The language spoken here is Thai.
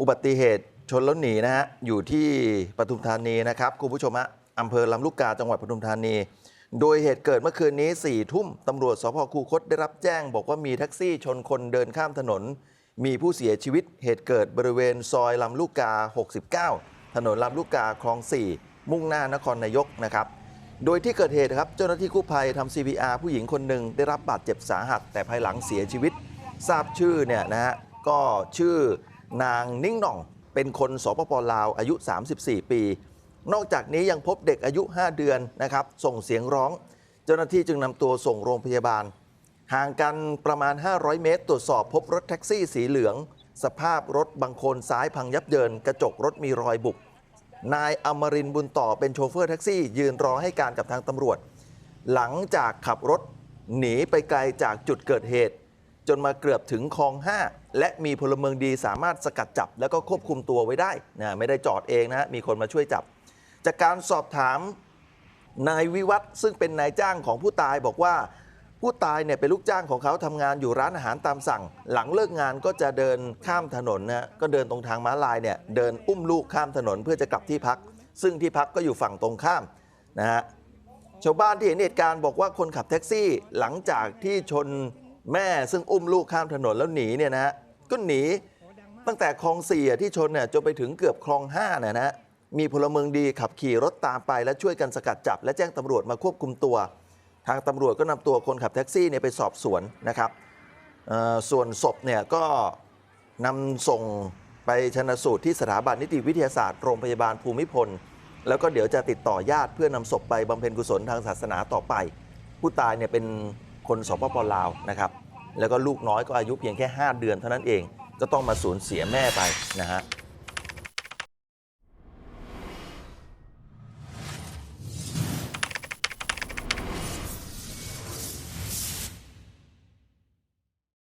อุบัติเหตุชนแล้วหนีนะฮะอยู่ที่ปทุมธานีนะครับคุณผู้ชมฮะอำเภอลำลูกกาจังหวัดปทุมธานี โดยเหตุเกิดเมื่อคืนนี้4ี่ทุ่มตำรวจสพคูคตได้รับแจ้ง บอกว่ามีแท็กซี่ชนคนเดินข้ามถนน มีผู้เสียชีวิตเหตุเกิดบริเวณซอยลำลูกกา 69 ถนนลำลูกกาคลอง 4 มุ่งหน้านครนายกนะครับโดยที่เกิดเหตุครับเจ้าหน้าที่กู้ภัยทำ CPR ผู้หญิงคนหนึ่งได้รับบาดเจ็บสาหัส แต่ภายหลังเสียชีวิต ทราบชื่อเนี่ยนะฮะก็ชื่อ นางนิ่งหน่อง เป็นคนสปปลาวอายุ 34 ปี นอกจากนี้ยังพบเด็กอายุ 5 เดือนนะครับ ส่งเสียงร้อง เจ้าหน้าที่จึงนำตัวส่งโรงพยาบาล ห่างกันประมาณ 500 เมตร ตรวจสอบพบรถแท็กซี่สีเหลือง สภาพรถบางโคนซ้ายพังยับเยิน กระจกรถมีรอยบุบนายอมรินบุญต่อเป็นโชเฟอร์แท็กซี่ ยืนรอให้การกับทางตำรวจ หลังจากขับรถหนีไปไกลจากจุดเกิดเหตุ จนมาเกือบถึงคลอง 5 และมีพลเมืองดีสามารถสกัดจับ แล้วก็ควบคุมตัวไว้ได้นะไม่ได้จอดเองนะฮะมีคนมาช่วยจับ จากการสอบถามนายวิวัฒน์ซึ่งเป็นนายจ้างของผู้ตายบอกว่า ผู้ตายเนี่ยเป็นลูกจ้างของเขาทำงานอยู่ร้านอาหารตามสั่ง หลังเลิกงานก็จะเดินข้ามถนนนะก็เดินตรงทางม้าลายเนี่ยเดินอุ้มลูกข้ามถนนเพื่อจะกลับที่พัก ซึ่งที่พักก็อยู่ฝั่งตรงข้ามนะฮะชาวบ้านที่เห็นเหตุการณ์บอกว่าคนขับแท็กซี่หลังจากที่ชน แม่ซึ่งอุ้มลูกข้ามถนนแล้วหนีเนี่ยนะฮะก็หนีตั้งแต่คลองสี่ที่ชนเนี่ยจนไปถึงเกือบคลองห้าเนี่ยนะฮะมีพลเมืองดีขับขี่รถตามไปและช่วยกันสกัดจับ และแจ้งตำรวจมาควบคุมตัว ทางตำรวจก็นำตัวคนขับแท็กซี่เนี่ยไปสอบสวนนะครับส่วนศพเนี่ยก็นำส่งไปชนะสูตรที่สถาบันนิติวิทยาศาสตร์โรงพยาบาลภูมิพล แล้วก็เดี๋ยวจะติดต่อญาติเพื่อนำศพไปบำเพ็ญกุศลทางศาสนาต่อไป ผู้ตายเนี่ยเป็น คนสปปลาวนะครับแล้วก็ลูกน้อยก็อายุเพียงแค่ 5 เดือนเท่านั้นเอง ก็ต้องมาสูญเสียแม่ไปนะฮะ